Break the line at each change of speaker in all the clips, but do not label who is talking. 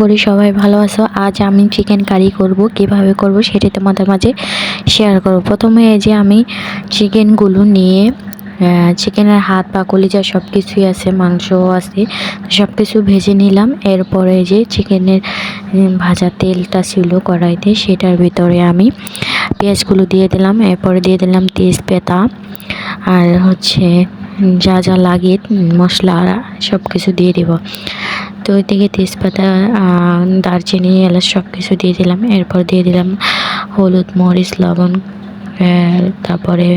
করি সবাই ভালো আছো? আজ আমি চিকেন কারি করব। কীভাবে করব সেটি তোমাদের মাঝে শেয়ার করব। প্রথমে এই যে আমি চিকেনগুলো নিয়ে চিকেনের হাত পা, কলিজা সব কিছুই আছে, মাংসও আছে সব কিছু ভেজে নিলাম। এরপরে যে চিকেনের ভাজা তেলটা ছিল কড়াইতে, সেটার ভিতরে আমি পেঁয়াজগুলো দিয়ে দিলাম। এরপরে দিয়ে দিলাম তেজপাতা আর হচ্ছে যা যা লাগে মশলা সব কিছু দিয়ে দিব। তো ওই থেকে তেজপাতা দারচিনি এলাচ সব কিছু দিয়ে দিলাম। এরপর দিয়ে দিলাম হলুদ, মরিচ, লবণ তারপরে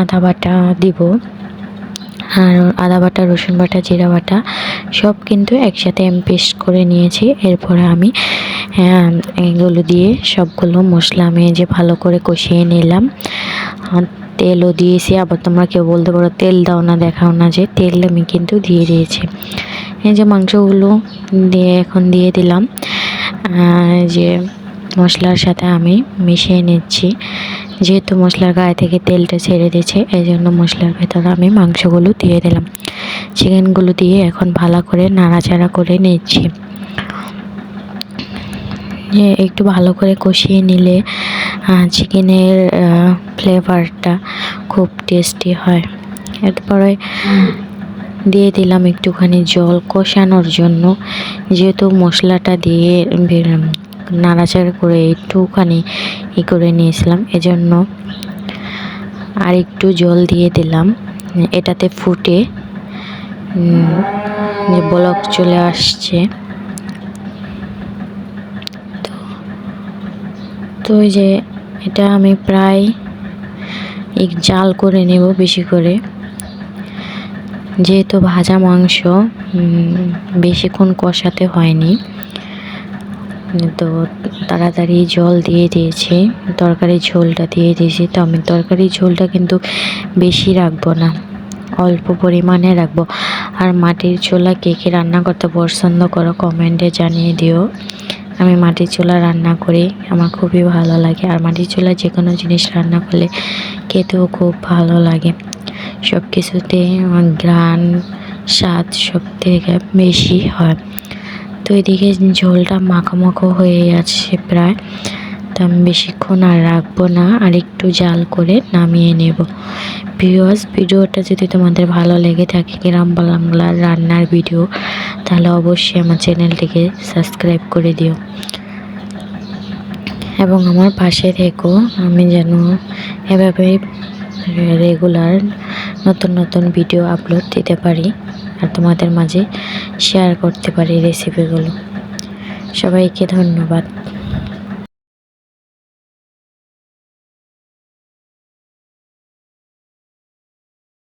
আদা বাটা দিব। আর আদা বাটা, রসুন বাটা, জিরা বাটা সব কিন্তু একসাথে আমি পেস্ট করে নিয়েছি। এরপরে আমি এগুলো দিয়ে সবগুলো মশলা আমি যে ভালো করে কষিয়ে নিলাম। তেলও দিয়েছি, আবার তোমরা কেউ বলতে পারো তেল দাও না, দেখাও না যে তেল আমি কিন্তু দিয়ে দিয়েছি। এই যে মাংসগুলো দিয়ে এখন দিয়ে দিলাম। যে মশলার সাথে আমি মিশিয়ে নিচ্ছি। যেহেতু মশলার গায়ে থেকে তেলটা ছেড়ে দিয়েছে, এই জন্য মশলার ভেতরে আমি মাংসগুলো দিয়ে দিলাম। চিকেনগুলো দিয়ে এখন ভালো করে নাড়াচাড়া করে নিচ্ছি। একটু ভালো করে কষিয়ে নিলে চিকেনের ফ্লেভারটা খুব টেস্টি হয়। এরপরে দিয়ে দিলাম একটুখানি জল কষানোর জন্য। যেহেতু মশলাটা দিয়ে নাড়াচাড়া করে একটুখানি ই করে নিয়েছিলাম, এজন্য আর একটু জল দিয়ে দিলাম। এটাতে ফুটে যে ব্লক চলে আসছে। তো ওই যে এটা আমি প্রায় এক জাল করে নেব বেশি করে। যেহেতু ভাজা মাংস বেশিক্ষণ কষাতে হয়নি। তো তাড়াতাড়ি জল দিয়ে দিয়েছি, তরকারির ঝোলটা দিয়ে দিয়েছি। তো আমি তরকারির ঝোলটা কিন্তু বেশি রাখব না, অল্প পরিমাণে রাখব। আর মাটির চুলা কে কে রান্না করতে পছন্দ করো কমেন্টে জানিয়ে দিও। আমি মাটির চুলা রান্না করি, আমার খুবই ভালো লাগে। আর মাটির চুলা যে কোনো জিনিস রান্না করলে খেতেও খুব ভালো লাগে। সব কিছুতে গ্রান স্বাদ সব থেকে বেশি হয়। তো এদিকে ঝোলটা মাখো মাখো হয়ে আছে প্রায়। আমি বেশিক্ষণ আর রাখব না, আর একটু জাল করে নামিয়ে নেব। ভিউয়ার্স, ভিডিওটা যদি তোমাদের ভালো লেগে থাকে, গ্রাম বাংলার রান্নার ভিডিও, তাহলে অবশ্যই আমার চ্যানেলটিকে সাবস্ক্রাইব করে দিও। এবং আমার পাশে থেকো, আমি যেন এভাবে রেগুলার নতুন নতুন ভিডিও আপলোড দিতে পারি, আর তোমাদের মাঝে শেয়ার করতে পারি রেসিপিগুলো সবাইকে ধন্যবাদ।